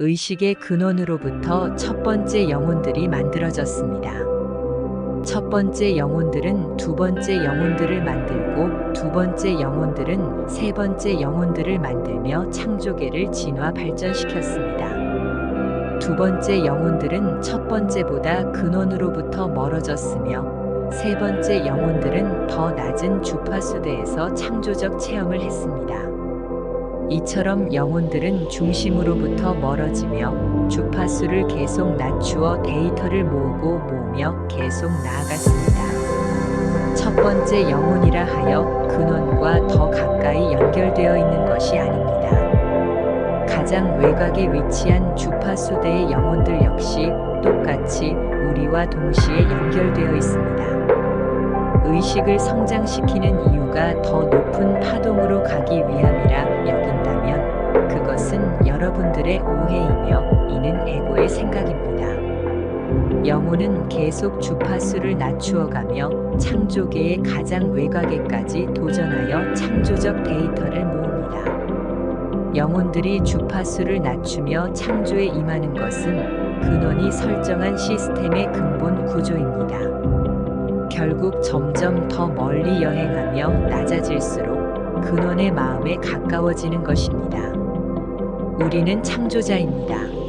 의식의 근원으로부터 첫 번째 영혼들이 만들어졌습니다. 첫 번째 영혼들은 두 번째 영혼들을 만들고 두 번째 영혼들은 세 번째 영혼들을 만들며 창조계를 진화 발전시켰습니다. 두 번째 영혼들은 첫 번째보다 근원으로부터 멀어졌으며 세 번째 영혼들은 더 낮은 주파수대에서 창조적 체험을 했습니다. 이처럼 영혼들은 중심으로부터 멀어지며 주파수를 계속 낮추어 데이터를 모으고 모으며 계속 나아갔습니다. 첫 번째 영혼이라 하여 근원과 더 가까이 연결되어 있는 것이 아닙니다. 가장 외곽에 위치한 주파수대의 영혼들 역시 똑같이 우리와 동시에 연결되어 있습니다. 의식을 성장시키는 이유가 더 높은 것은 여러분들의 오해이며 이는 에고의 생각입니다. 영혼은 계속 주파수를 낮추어가며 창조계의 가장 외곽에까지 도전하여 창조적 데이터를 모읍니다. 영혼들이 주파수를 낮추며 창조에 임하는 것은 근원이 설정한 시스템의 근본 구조입니다. 결국 점점 더 멀리 여행하며 낮아질수록 근원의 마음에 가까워지는 것입니다. 우리는 창조자입니다.